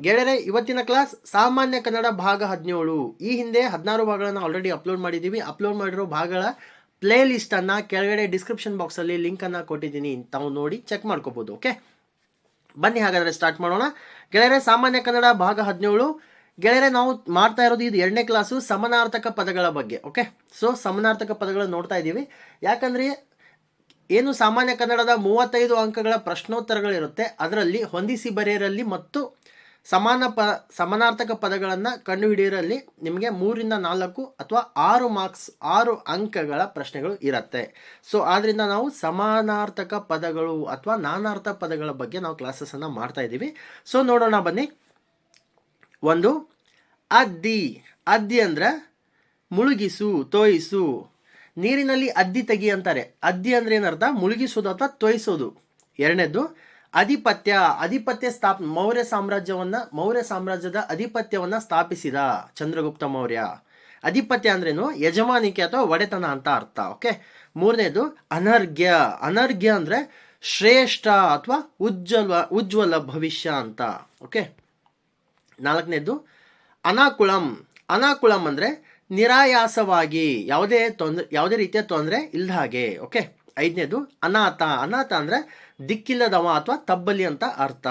ಗೆಳೆಯರೆ, ಇವತ್ತಿನ ಕ್ಲಾಸ್ ಸಾಮಾನ್ಯ ಕನ್ನಡ ಭಾಗ ಹದಿನೇಳು. ಈ ಹಿಂದೆ ಹದಿನಾರು ಭಾಗಗಳನ್ನು ಆಲ್ರೆಡಿ ಅಪ್ಲೋಡ್ ಮಾಡಿದ್ದೀವಿ ಅಪ್ಲೋಡ್ ಮಾಡಿರೋ ಭಾಗಗಳ ಪ್ಲೇ ಲಿಸ್ಟನ್ನು ಕೆಳಗಡೆ ಡಿಸ್ಕ್ರಿಪ್ಷನ್ ಬಾಕ್ಸಲ್ಲಿ ಲಿಂಕನ್ನು ಕೊಟ್ಟಿದ್ದೀನಿ. ತಾವು ನೋಡಿ ಚೆಕ್ ಮಾಡ್ಕೋಬೋದು ಓಕೆ ಬನ್ನಿ ಹಾಗಾದರೆ ಸ್ಟಾರ್ಟ್ ಮಾಡೋಣ. ಗೆಳೆಯರೆ, ಸಾಮಾನ್ಯ ಕನ್ನಡ ಭಾಗ ಹದಿನೇಳು. ಗೆಳೆಯರೆ, ನಾವು ಮಾಡ್ತಾ ಇರೋದು ಇದು ಎರಡನೇ ಕ್ಲಾಸು ಸಮನಾರ್ಥಕ ಪದಗಳ ಬಗ್ಗೆ ಓಕೆ ಸೊ ಸಮನಾರ್ಥಕ ಪದಗಳನ್ನು ನೋಡ್ತಾ ಇದ್ದೀವಿ. ಯಾಕಂದರೆ ಏನು ಸಾಮಾನ್ಯ ಕನ್ನಡದ ಮೂವತ್ತೈದು ಅಂಕಗಳ ಪ್ರಶ್ನೋತ್ತರಗಳಿರುತ್ತೆ, ಅದರಲ್ಲಿ ಹೊಂದಿಸಿ ಬರೆಯರಲ್ಲಿ ಮತ್ತು ಸಮಾನ ಪ, ಸಮಾನಾರ್ಥಕ ಪದಗಳನ್ನು ಕಂಡುಹಿಡಿಯರಲ್ಲಿ ನಿಮಗೆ ಮೂರಿಂದ ನಾಲ್ಕು ಅಥವಾ ಆರು ಮಾರ್ಕ್ಸ್, ಆರು ಅಂಕಗಳ ಪ್ರಶ್ನೆಗಳು ಇರುತ್ತೆ. ಸೊ ಆದ್ದರಿಂದ ನಾವು ಸಮಾನಾರ್ಥಕ ಪದಗಳು ಅಥವಾ ನಾನಾರ್ಥ ಪದಗಳ ಬಗ್ಗೆ ನಾವು ಕ್ಲಾಸಸನ್ನು ಮಾಡ್ತಾ ಇದ್ದೀವಿ. ಸೊ ನೋಡೋಣ ಬನ್ನಿ. ಒಂದು, ಅದ್ದಿ. ಅದ್ದಿ ಅಂದ್ರೆ ಮುಳುಗಿಸು, ತೋಯಿಸು. ನೀರಿನಲ್ಲಿ ಅದ್ದಿ ತೆಗಿ ಅಂತಾರೆ. ಅದ್ದಿ ಅಂದರೆ ಏನರ್ಥ? ಮುಳುಗಿಸೋದು ಅಥವಾ ತೋಯಿಸೋದು. ಎರಡನೇದು ಅಧಿಪತ್ಯ ಅಧಿಪತ್ಯ ಸ್ಥಾಪ, ಮೌರ್ಯ ಸಾಮ್ರಾಜ್ಯವನ್ನ, ಮೌರ್ಯ ಸಾಮ್ರಾಜ್ಯದ ಅಧಿಪತ್ಯವನ್ನ ಸ್ಥಾಪಿಸಿದ ಚಂದ್ರಗುಪ್ತ ಮೌರ್ಯ. ಅಧಿಪತ್ಯ ಅಂದ್ರೇನು? ಯಜಮಾನಿಕೆ ಅಥವಾ ಒಡೆತನ ಅಂತ ಅರ್ಥ, ಓಕೆ? ಮೂರನೇದು, ಅನರ್ಘ್ಯ. ಅನರ್ಘ್ಯ ಅಂದ್ರೆ ಶ್ರೇಷ್ಠ ಅಥವಾ ಉಜ್ವಲ ಉಜ್ವಲ ಭವಿಷ್ಯ ಅಂತ, ಓಕೆ? ನಾಲ್ಕನೇದು ಅನಾಕುಳಂ ಅನಾಕುಳಂ ಅಂದರೆ ನಿರಾಯಾಸವಾಗಿ, ಯಾವುದೇ ತೊಂದರೆ, ಯಾವುದೇ ರೀತಿಯ ತೊಂದರೆ ಇಲ್ಲದ ಹಾಗೆ, ಓಕೆ? ಐದನೇದು ಅನಾಥ. ಅನಾಥ ಅಂದರೆ ದಿಕ್ಕಿಲ್ಲದವ ಅಥವಾ ತಬ್ಬಲಿ ಅಂತ ಅರ್ಥ.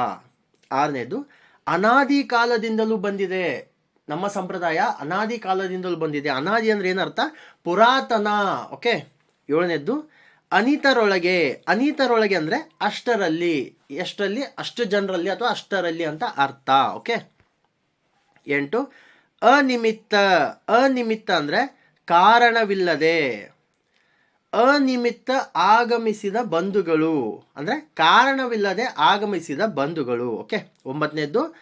ಆರನೇದು ಅನಾದಿ ಕಾಲದಿಂದಲೂ ಬಂದಿದೆ. ನಮ್ಮ ಸಂಪ್ರದಾಯ ಅನಾದಿ ಕಾಲದಿಂದಲೂ ಬಂದಿದೆ. ಅನಾದಿ ಅಂದ್ರೆ ಏನರ್ಥ ಪುರಾತನ. ಓಕೆ? ಏಳನೇದ್ದು ಅನಿತರೊಳಗೆ. ಅನಿತರೊಳಗೆ ಅಂದರೆ ಅಷ್ಟರಲ್ಲಿ. ಎಷ್ಟರಲ್ಲಿ? ಅಷ್ಟು ಜನರಲ್ಲಿ ಅಥವಾ ಅಷ್ಟರಲ್ಲಿ ಅಂತ ಅರ್ಥ. ಓಕೆ? ಎಂಟು ಅನಿಮಿತ್ತ. ಅನಿಮಿತ್ತ ಅಂದರೆ ಕಾರಣವಿಲ್ಲದೆ. ಅನಿಮಿತ್ತ ಆಗಮಿಸಿದ ಬಂಧುಗಳು. ಅಂದರೆ ಕಾರಣವಿಲ್ಲದೆ ಆಗಮಿಸಿದ ಬಂಧುಗಳು. ಓಕೆ? ಒಂಬತ್ತನೇದ್ದು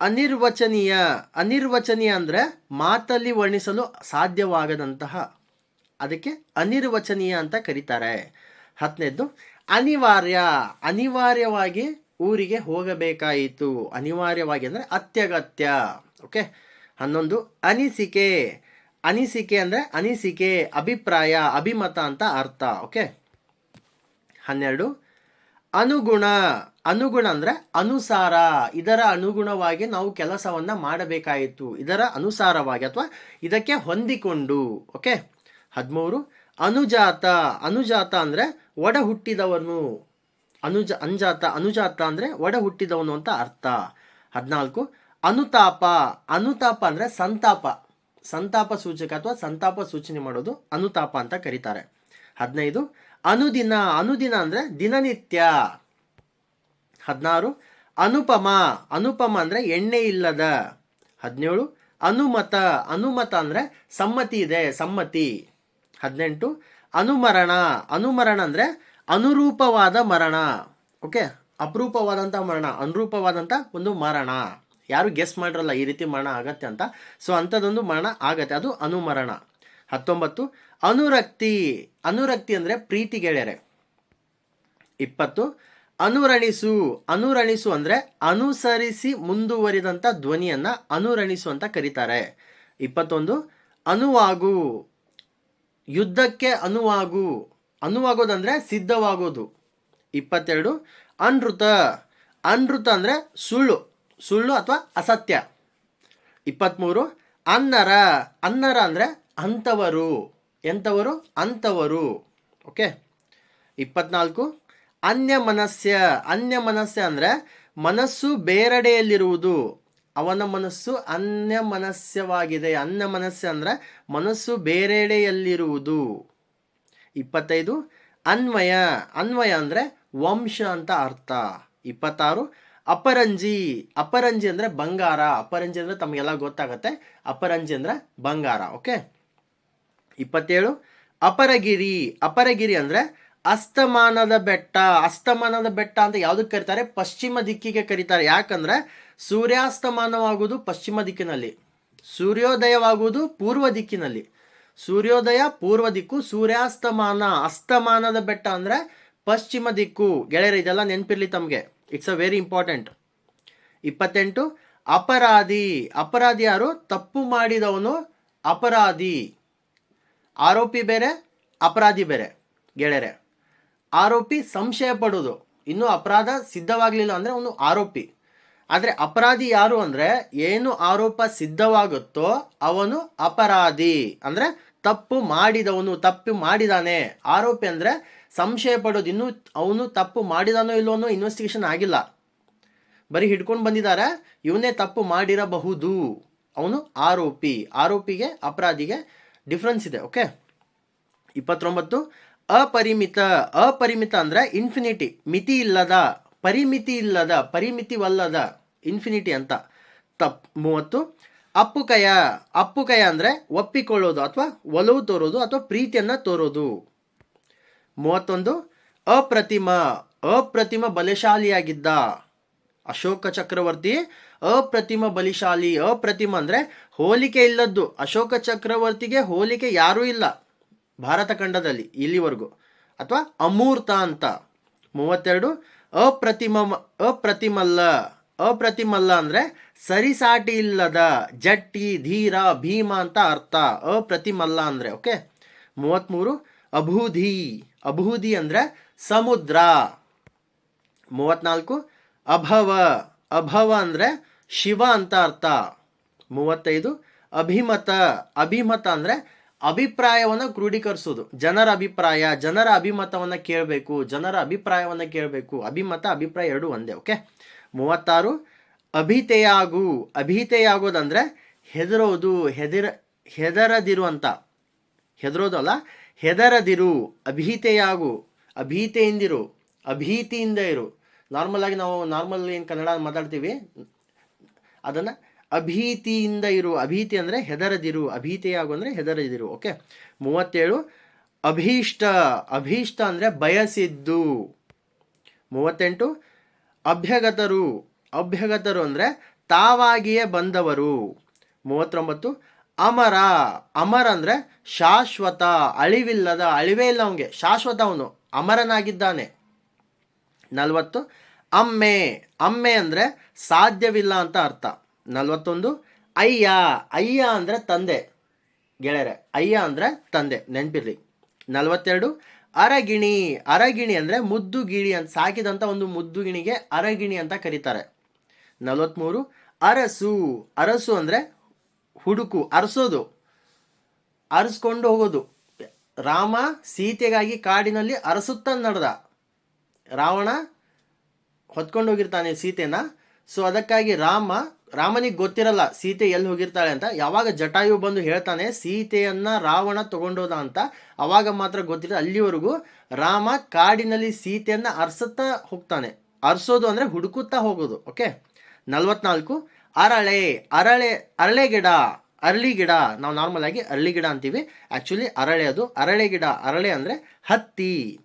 ಅನಿರ್ವಚನೀಯ. ಅನಿರ್ವಚನೀಯ ಅಂದರೆ ಮಾತಲ್ಲಿ ವರ್ಣಿಸಲು ಸಾಧ್ಯವಾಗದಂತಹ. ಅದಕ್ಕೆ ಅನಿರ್ವಚನೀಯ ಅಂತ ಕರೀತಾರೆ. ಹತ್ತನೇದ್ದು ಅನಿವಾರ್ಯ. ಅನಿವಾರ್ಯವಾಗಿ ಊರಿಗೆ ಹೋಗಬೇಕಾಯಿತು. ಅನಿವಾರ್ಯವಾಗಿ ಅಂದರೆ ಅತ್ಯಗತ್ಯ. ಓಕೆ? ಹನ್ನೊಂದು, ಅನಿಸಿಕೆ. ಅನಿಸಿಕೆ ಅಂದರೆ ಅನಿಸಿಕೆ, ಅಭಿಪ್ರಾಯ, ಅಭಿಮತ ಅಂತ ಅರ್ಥ ಓಕೆ ಹನ್ನೆರಡು, ಅನುಗುಣ ಅನುಗುಣ ಅಂದರೆ ಅನುಸಾರ. ಇದರ ಅನುಗುಣವಾಗಿ ನಾವು ಕೆಲಸವನ್ನು ಮಾಡಬೇಕಾಯಿತು. ಇದರ ಅನುಸಾರವಾಗಿ ಅಥವಾ ಇದಕ್ಕೆ ಹೊಂದಿಕೊಂಡು ಓಕೆ ಹದಿಮೂರು, ಅನುಜಾತ. ಅನುಜಾತ ಅಂದರೆ ಒಡ ಹುಟ್ಟಿದವನು ಅನುಜ ಅಂಜಾತ ಅನುಜಾತ ಅಂದರೆ ಒಡ ಹುಟ್ಟಿದವನು ಅಂತ ಅರ್ಥ. ಹದಿನಾಲ್ಕು, ಅನುತಾಪ. ಅನುತಾಪ ಅಂದರೆ ಸಂತಾಪ. ಸಂತಾಪ ಸೂಚಕ ಅಥವಾ ಸಂತಾಪ ಸೂಚನೆ ಮಾಡೋದು ಅನುತಾಪ ಅಂತ ಕರೀತಾರೆ. ಹದಿನೈದು, ಅನುದಿನ ಅನುದಿನ ಅಂದರೆ ದಿನನಿತ್ಯ. ಹದಿನಾರು, ಅನುಪಮ ಅನುಪಮ ಅಂದರೆ ಎಣ್ಣೆ ಇಲ್ಲದ. ಹದಿನೇಳು, ಅನುಮತ ಅನುಮತ ಅಂದರೆ ಸಮ್ಮತಿ ಇದೆ, ಸಮ್ಮತಿ. ಹದಿನೆಂಟು, ಅನುಮರಣ ಅನುಮರಣ ಅಂದರೆ ಅನುರೂಪವಾದ ಮರಣ. ಓಕೆ ಅಪರೂಪವಾದಂಥ ಮರಣ ಅನುರೂಪವಾದಂಥ ಒಂದು ಮರಣ. ಯಾರು ಗೆಸ್ ಮಾಡಿರಲ್ಲ ಈ ರೀತಿ ಮರಣ ಆಗತ್ತೆ ಅಂತ. ಸೊ ಅಂಥದ್ದೊಂದು ಮರಣ ಆಗತ್ತೆ. ಅದು ಅನುಮರಣ. ಹತ್ತೊಂಬತ್ತು, ಅನುರಕ್ತಿ. ಅನುರಕ್ತಿ ಅಂದರೆ ಪ್ರೀತಿ ಗೆಳೆಯರೆ. ಇಪ್ಪತ್ತು, ಅನುರಣಿಸು. ಅನುರಣಿಸು ಅಂದರೆ ಅನುಸರಿಸಿ ಮುಂದುವರಿದಂಥ ಧ್ವನಿಯನ್ನು ಅನುರಣಿಸು ಅಂತ ಕರೀತಾರೆ. ಇಪ್ಪತ್ತೊಂದು, ಅನುವಾಗು. ಯುದ್ಧಕ್ಕೆ ಅನುವಾಗು. ಅನುವಾಗೋದಂದ್ರೆ ಸಿದ್ಧವಾಗೋದು. ಇಪ್ಪತ್ತೆರಡು, ಅನೃತ. ಅನೃತ ಅಂದರೆ ಸುಳ್ಳು. ಸುಳ್ಳು ಅಥವಾ ಅಸತ್ಯ? ಇಪ್ಪತ್ತ್ಮೂರು ಅನ್ನರ ಅನ್ನರ ಅಂದರೆ ಅಂಥವರು. ಎಂಥವರು? ಅಂಥವರು. ಓಕೆ? ಇಪ್ಪತ್ನಾಲ್ಕು, ಅನ್ಯ ಮನಸ್ಯ. ಅನ್ಯ ಮನಸ್ಯ ಅಂದರೆ ಮನಸ್ಸು ಬೇರೆಡೆಯಲ್ಲಿರುವುದು. ಅವನ ಮನಸ್ಸು ಅನ್ಯ ಮನಸ್ಯವಾಗಿದೆ. ಅನ್ಯ ಮನಸ್ಯ ಅಂದರೆ ಮನಸ್ಸು ಬೇರೆಡೆಯಲ್ಲಿರುವುದು. ಇಪ್ಪತ್ತೈದು, ಅನ್ವಯ. ಅನ್ವಯ ಅಂದರೆ ವಂಶ ಅಂತ ಅರ್ಥ. ಇಪ್ಪತ್ತಾರು ಅಪರಂಜಿ ಅಪರಂಜಿ ಅಂದರೆ ಬಂಗಾರ, ಅಪರಂಜಿ ಅಂದರೆ ತಮಗೆಲ್ಲ ಗೊತ್ತಾಗತ್ತೆ. ಅಪರಂಜಿ ಅಂದರೆ ಬಂಗಾರ ಓಕೆ ಇಪ್ಪತ್ತೇಳು, ಅಪರಗಿರಿ ಅಪರಗಿರಿ ಅಂದರೆ ಅಸ್ತಮಾನದ ಬೆಟ್ಟ ಅಸ್ತಮಾನದ ಬೆಟ್ಟ ಅಂತ ಯಾವುದಕ್ಕೆ ಕರೀತಾರೆ? ಪಶ್ಚಿಮ ದಿಕ್ಕಿಗೆ ಕರೀತಾರೆ. ಯಾಕಂದ್ರೆ ಸೂರ್ಯಾಸ್ತಮಾನವಾಗುವುದು ಪಶ್ಚಿಮ ದಿಕ್ಕಿನಲ್ಲಿ, ಸೂರ್ಯೋದಯವಾಗುವುದು ಪೂರ್ವ ದಿಕ್ಕಿನಲ್ಲಿ. ಸೂರ್ಯೋದಯ, ಪೂರ್ವ ದಿಕ್ಕು, ಸೂರ್ಯಾಸ್ತಮಾನ, ಅಸ್ತಮಾನದ ಬೆಟ್ಟ ಅಂದರೆ ಪಶ್ಚಿಮ ದಿಕ್ಕು. ಗೆಳೆಯರು, ಇದೆಲ್ಲ ನೆನಪಿರ್ಲಿ ತಮಗೆ. ಇಟ್ಸ್ ಅ ವೆರಿ ಇಂಪಾರ್ಟೆಂಟ್ ಇಪ್ಪತ್ತೆಂಟು, ಅಪರಾಧಿ. ಅಪರಾಧಿ ಯಾರು? ತಪ್ಪು ಮಾಡಿದವನು ಅಪರಾಧಿ. ಆರೋಪಿ ಬೇರೆ, ಅಪರಾಧಿ ಬೇರೆ. ಗೆಳೆಯರೆ, ಆರೋಪಿ ಸಂಶಯ ಪಡೋದು ಇನ್ನೂ ಅಪರಾಧ ಸಿದ್ಧವಾಗಲಿಲ್ಲ ಅಂದರೆ ಅವನು ಆರೋಪಿ. ಆದರೆ ಅಪರಾಧಿ ಯಾರು ಅಂದರೆ, ಏನು ಆರೋಪ ಸಿದ್ಧವಾಗುತ್ತೋ ಅವನು ಅಪರಾಧಿ. ಅಂದರೆ ತಪ್ಪು ಮಾಡಿದವನು, ತಪ್ಪು ಮಾಡಿದಾನೆ. ಆರೋಪಿ ಅಂದರೆ ಸಂಶಯ ಪಡೋದು. ಇನ್ನೂ ಅವನು ತಪ್ಪು ಮಾಡಿದಾನೋ ಇಲ್ಲೋ ಅನ್ನೋ ಇನ್ವೆಸ್ಟಿಗೇಷನ್ ಆಗಿಲ್ಲ. ಬರೀ ಹಿಡ್ಕೊಂಡು ಬಂದಿದ್ದಾರೆ ಇವನೇ ತಪ್ಪು ಮಾಡಿರಬಹುದು. ಅವನು ಆರೋಪಿ. ಆರೋಪಿಗೆ, ಅಪರಾಧಿಗೆ ಡಿಫ್ರೆನ್ಸ್ ಇದೆ ಓಕೆ ಇಪ್ಪತ್ತೊಂಬತ್ತು, ಅಪರಿಮಿತ. ಅಪರಿಮಿತ ಅಂದರೆ ಇನ್ಫಿನಿಟಿ ಮಿತಿ ಇಲ್ಲದ, ಪರಿಮಿತಿ ಇಲ್ಲದ, ಪರಿಮಿತಿವಲ್ಲದ ಇನ್ಫಿನಿಟಿ ಅಂತ. ತಪ್, ಮೂವತ್ತು ಅಪ್ಪುಕಯ ಅಪ್ಪುಕಯ ಅಂದರೆ ಒಪ್ಪಿಕೊಳ್ಳೋದು ಅಥವಾ ಒಲವು ತೋರೋದು ಅಥವಾ ಪ್ರೀತಿಯನ್ನು ತೋರೋದು. ಮೂವತ್ತೊಂದು, ಅಪ್ರತಿಮ ಅಪ್ರತಿಮ ಬಲಶಾಲಿಯಾಗಿದ್ದ ಅಶೋಕ ಚಕ್ರವರ್ತಿ, ಅಪ್ರತಿಮ ಬಲಿಶಾಲಿ, ಅಪ್ರತಿಮ ಅಂದರೆ ಹೋಲಿಕೆ ಇಲ್ಲದ್ದು. ಅಶೋಕ ಚಕ್ರವರ್ತಿಗೆ ಹೋಲಿಕೆ ಯಾರೂ ಇಲ್ಲ ಭಾರತ ಖಂಡದಲ್ಲಿ ಇಲ್ಲಿವರೆಗೂ. ಅಥವಾ ಅಮೂರ್ತ ಅಂತ. ಮೂವತ್ತೆರಡು, ಅಪ್ರತಿಮ, ಅಪ್ರತಿಮಲ್ಲ ಅಪ್ರತಿಮಲ್ಲ ಅಂದರೆ ಸರಿಸಾಟಿ ಇಲ್ಲದ, ಜಟ್ಟಿ, ಧೀರ, ಭೀಮ ಅಂತ ಅರ್ಥ. ಅಪ್ರತಿಮಲ್ಲ ಅಂದರೆ, ಓಕೆ? ಮೂವತ್ತ್ಮೂರು ಅಭೂಧಿ ಅಭೂಧಿ ಅಂದ್ರೆ ಸಮುದ್ರ. ಮೂವತ್ನಾಲ್ಕು, ಅಭವ. ಅಭವ ಅಂದ್ರೆ ಶಿವ ಅಂತ ಅರ್ಥ. ಮೂವತ್ತೈದು, ಅಭಿಮತ. ಅಭಿಮತ ಅಂದ್ರೆ ಅಭಿಪ್ರಾಯವನ್ನು ಕ್ರೋಢೀಕರಿಸೋದು. ಜನರ ಅಭಿಪ್ರಾಯ, ಜನರ ಅಭಿಮತವನ್ನು ಕೇಳಬೇಕು, ಜನರ ಅಭಿಪ್ರಾಯವನ್ನು ಕೇಳಬೇಕು. ಅಭಿಮತ, ಅಭಿಪ್ರಾಯ ಎರಡು ಒಂದೇ ಓಕೆ ಮೂವತ್ತಾರು, ಅಭಿತೆಯಾಗು. ಅಭಿತೆಯಾಗೋದಂದ್ರೆ ಹೆದರೋದು, ಹೆದರ ಹೆದರದಿರುವಂಥ ಹೆದರೋದಲ್ಲ ಹೆದರದಿರು, ಅಭೀತೆಯಾಗು, ಅಭೀತೆಯಿಂದಿರು, ಅಭೀತಿಯಿಂದ ಇರು. ನಾರ್ಮಲ್ ಆಗಿ ನಾವು ನಾರ್ಮಲ್ ಏನು ಕನ್ನಡ ಮಾತಾಡ್ತೀವಿ, ಅದನ್ನು ಅಭೀತಿಯಿಂದ ಇರು. ಅಭೀತಿ ಅಂದರೆ ಹೆದರದಿರು, ಅಭೀತಿಯಾಗು ಅಂದರೆ ಹೆದರದಿರು ಓಕೆ ಮೂವತ್ತೇಳು, ಅಭೀಷ್ಟ. ಅಭೀಷ್ಟ ಅಂದರೆ ಬಯಸಿದ್ದು. ಮೂವತ್ತೆಂಟು, ಅಭ್ಯಗತರು. ಅಭ್ಯಗತರು ಅಂದರೆ ತಾವಾಗಿಯೇ ಬಂದವರು. ಮೂವತ್ತೊಂಬತ್ತು ಅಮರ ಅಮರ ಅಂದರೆ ಶಾಶ್ವತ, ಅಳಿವಿಲ್ಲದ, ಅಳಿವೇ ಇಲ್ಲ ಅವನಿಗೆ. ಶಾಶ್ವತ ಅವನು, ಅಮರನಾಗಿದ್ದಾನೆ. ನಲವತ್ತು, ಅಮ್ಮೆ. ಅಮ್ಮೆ ಅಂದರೆ ಸಾಧ್ಯವಿಲ್ಲ ಅಂತ ಅರ್ಥ. ನಲವತ್ತೊಂದು, ಅಯ್ಯ. ಅಯ್ಯ ಅಂದರೆ ತಂದೆ. ಗೆಳೆಯರೆ, ಅಯ್ಯ ಅಂದರೆ ತಂದೆ. ನೆನಪಿರ್ಲಿ. ನಲವತ್ತೆರಡು, ಅರಗಿಣಿ. ಅರಗಿಣಿ ಅಂದರೆ ಮುದ್ದು ಗಿಣಿ ಅಂತ ಸಾಕಿದಂಥ ಒಂದು ಮುದ್ದು ಗಿಣಿಗೆ ಅರಗಿಣಿ ಅಂತ ಕರೀತಾರೆ. ನಲವತ್ತ್ಮೂರು ಅರಸು. ಅರಸು ಅಂದರೆ ಹುಡುಕು ಅರಸೋದು, ಅರಸ್ಕೊಂಡು ಹೋಗೋದು. ರಾಮ ಸೀತೆಗಾಗಿ ಕಾಡಿನಲ್ಲಿ ಅರಸುತ್ತಾ ನಡೆದ. ರಾವಣ ಹೊತ್ಕೊಂಡು ಹೋಗಿರ್ತಾನೆ ಸೀತೆನ. ಸೊ ಅದಕ್ಕಾಗಿ ರಾಮ, ರಾಮನಿಗೆ ಗೊತ್ತಿರಲ್ಲ ಸೀತೆ ಎಲ್ಲಿ ಹೋಗಿರ್ತಾಳೆ ಅಂತ. ಯಾವಾಗ ಜಟಾಯು ಬಂದು ಹೇಳ್ತಾನೆ, ಸೀತೆಯನ್ನ ರಾವಣ ತಗೊಂಡೋದ ಅಂತ. ಅವಾಗ ಮಾತ್ರ ಗೊತ್ತಿರ ಅಲ್ಲಿವರೆಗೂ ರಾಮ ಕಾಡಿನಲ್ಲಿ ಸೀತೆಯನ್ನು ಅರಸುತ್ತಾ ಹೋಗ್ತಾನೆ. ಅರಸೋದು ಅಂದ್ರೆ ಹುಡುಕುತ್ತಾ ಹೋಗೋದು ಓಕೆ ನಲ್ವತ್ನಾಲ್ಕು ಅರಳೆ ಅರಳೆ ಅರಳೆ ಗಿಡ, ಅರಳಿ ಗಿಡ. ನಾವು ನಾರ್ಮಲ್ ಆಗಿ ಅರಳಿ ಗಿಡ ಅಂತೀವಿ. ಆಕ್ಚುಲಿ ಅರಳೆ ಅದು. ಅರಳೆ ಗಿಡ, ಅರಳೆ ಅಂದ್ರೆ ಹತ್ತಿ.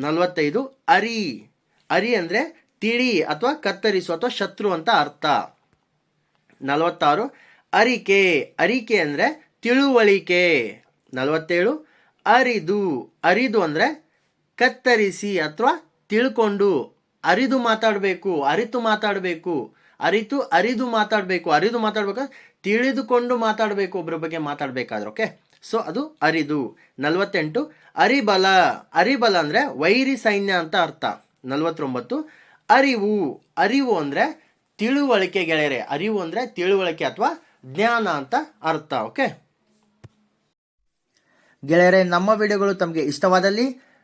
ನಲವತ್ತೈದು, ಅರಿ. ಅರಿ ಅಂದರೆ ತಿಳಿ ಅಥವಾ ಕತ್ತರಿಸು ಅಥವಾ ಶತ್ರು ಅಂತ ಅರ್ಥ. ನಲವತ್ತಾರು, ಅರಿಕೆ. ಅರಿಕೆ ಅಂದರೆ ತಿಳುವಳಿಕೆ. ನಲವತ್ತೇಳು, ಅರಿದು. ಅರಿದು ಅಂದರೆ ಕತ್ತರಿಸಿ ಅಥವಾ ತಿಳ್ಕೊಂಡು. ಅರಿದು ಮಾತಾಡಬೇಕು, ಅರಿತು ಮಾತಾಡಬೇಕು, ಅರಿತು, ಅರಿದು ಮಾತಾಡಬೇಕು, ಅರಿದು ಮಾತಾಡ್ಬೇಕು? ತಿಳಿದುಕೊಂಡು ಮಾತಾಡಬೇಕು ಒಬ್ಬರ ಬಗ್ಗೆ ಮಾತಾಡಬೇಕಾದ್ರೆ ಓಕೆ ಸೊ ಅದು ಅರಿದು. ನಲವತ್ತೆಂಟು, ಅರಿಬಲ. ಅರಿಬಲ ಅಂದರೆ ವೈರಿ ಸೈನ್ಯ ಅಂತ ಅರ್ಥ. ನಲವತ್ತೊಂಬತ್ತು, ಅರಿವು. ಅರಿವು ಅಂದರೆ ತಿಳುವಳಿಕೆ ಗೆಳೆಯರೆ. ಅರಿವು ಅಂದರೆ ತಿಳುವಳಿಕೆ ಅಥವಾ ಜ್ಞಾನ ಅಂತ ಅರ್ಥ ಓಕೆ ಗೆಳೆಯರೆ, ನಮ್ಮ ವಿಡಿಯೋಗಳು ತಮಗೆ ಇಷ್ಟವಾದಲ್ಲಿ